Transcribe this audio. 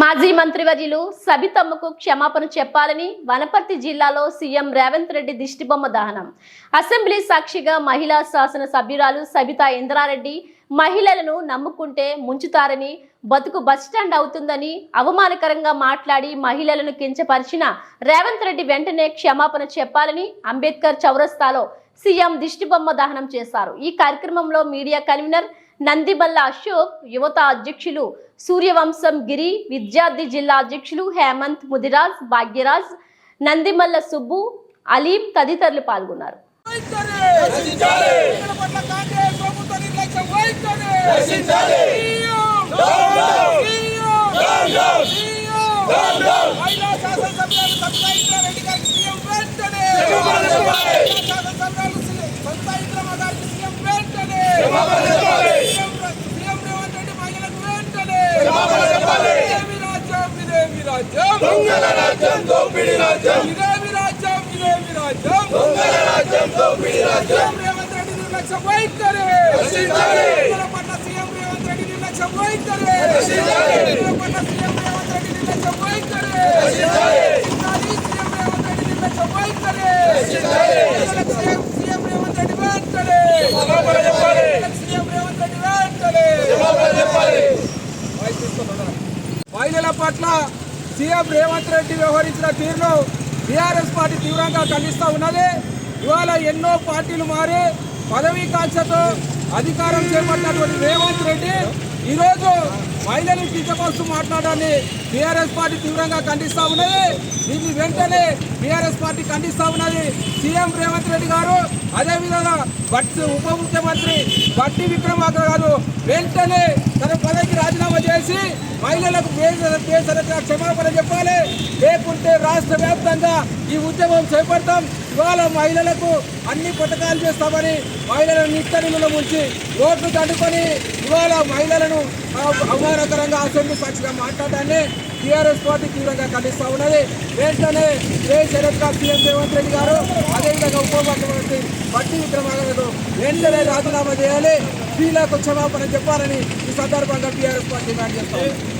మాజీ మంత్రివర్యులు సబితమ్మకు క్షమాపణ చెప్పాలని వనపర్తి జిల్లాలో సీఎం రేవంత్ రెడ్డి దిష్టిబొమ్మ దహనం. అసెంబ్లీ సాక్షిగా మహిళా శాసన సభ్యురాలు సబితా ఇంద్రారెడ్డి మహిళలను నమ్ముకుంటే ముంచుతారని బతుకు బస్టాండ్ అవుతుందని అవమానకరంగా మాట్లాడి మహిళలను కించపరిచిన రేవంత్ రెడ్డి వెంటనే క్షమాపణ చెప్పాలని అంబేద్కర్ చౌరస్తాలో సీఎం దిష్టిబొమ్మ దహనం చేశారు. ఈ కార్యక్రమంలో మీడియా కన్వీనర్ నందిబల్ల అశోక్ యువత అధ్యక్షులు సూర్యవంశం గిరి విద్యార్థి జిల్లా అధ్యక్షులు హేమంత్ ముదిరాజ్ భాగ్యరాజ్ నందిమల్ల సుబ్బు అలీం తదితరులు పాల్గొన్నారు రచించాలి ఇక్కడ పట్ల కాంగ్రెస్ ప్రభుత్వ నిర్లక్ష్యం వహించాలి రచించాలి మహిళా శాసనసభ్యులు సత్తా రెడ్డి గారికి సీఎం వెంటనే శాసనసభ్యులు సత్తా ఇంద్రమ్మ గారికి సీఎం వెంటనే సీఎం సీఎం రేవంత్ రెడ్డి మహిళలకు వెంటనే ఇదేమి రాజ్యం ఇదేమి రాజ్యం దొంగల రాజ్యం దోపిడి రాజ్యం ఇదేమి రాజ్యం ఇదేమి రాజ్యం దొంగల రాజ్యం దోపిడి రాజ్యం రేవంత్ రెడ్డి నిర్లక్ష్యం రచించాలి. రైతుల పట్ల సీఎం రేవంత్ రెడ్డి నిర్లక్ష్యం రచించాలి. రైతుల పట్ల సీఎం రేవంత్ రెడ్డి నిర్లక్ష్యం రచించాలి. రచించాలి. సీఎం రేవంత్ రెడ్డి నిర్లక్ష్యం వహించాలి రచించాలి. రైతులకు సీఎం సీఎం రేవంత్ రెడ్డి వెంటనే క్షమాపణ చెప్పాలి. రైతులకు సీఎం రేవంత్ రెడ్డి వెంటనే క్షమాపణ చెప్పాలి మహిళల పట్ల సీఎం రేవంత్ రెడ్డి వ్యవహరించిన తీరును టీఆర్ఎస్ పార్టీ తీవ్రంగా ఖండిస్తూ ఉన్నది. ఇవాళ ఎన్నో పార్టీలు మారి పదవీ కాంక్షతో అధికారం చేపట్టినటువంటి రేవంత్ రెడ్డి ఈరోజు మహిళలు కించపరుస్తూ మాట్లాడాలని టీఆర్ఎస్ పార్టీ తీవ్రంగా ఖండిస్తూ ఉన్నది. దీన్ని వెంటనే టీఆర్ఎస్ పార్టీ ఖండిస్తూ ఉన్నది. సీఎం రేవంత్ రెడ్డి గారు. అదేవిధంగా బట్టి ఉప ముఖ్యమంత్రి బట్టి విక్రమార్క గారు వెంటనే తన పదవికి రాజీనామా చేసి మహిళలకు క్షమాపణ చెప్పాలి. లేకుంటే రాష్ట్ర వ్యాప్తంగా ఈ ఉద్యమం చేపడతాం. ఇవాళ మహిళలకు అన్ని పథకాలు చేస్తామని మహిళలను నిత్తనిలో ఉంచి ఓట్లు తట్టుకొని ఇవాళ మహిళలను అవమానకరంగా అసెంబ్లీ సాక్షిగా మాట్లాడాన్ని టీఆర్ఎస్ పార్టీ తీవ్రంగా ఖండిస్తూ ఉన్నది. వెంటనే ఏ శరత్ గారు సీఎం రేవంత్ రెడ్డి గారు అదేవిధంగా ఉపముఖ్యమంత్రి బట్టి వెంటనే రాజీనామా చేయాలి. స్త్రీలకు క్షమాపణ చెప్పాలని ఈ సందర్భంగా టీఆర్ఎస్ పార్టీ డిమాండ్ చేస్తాం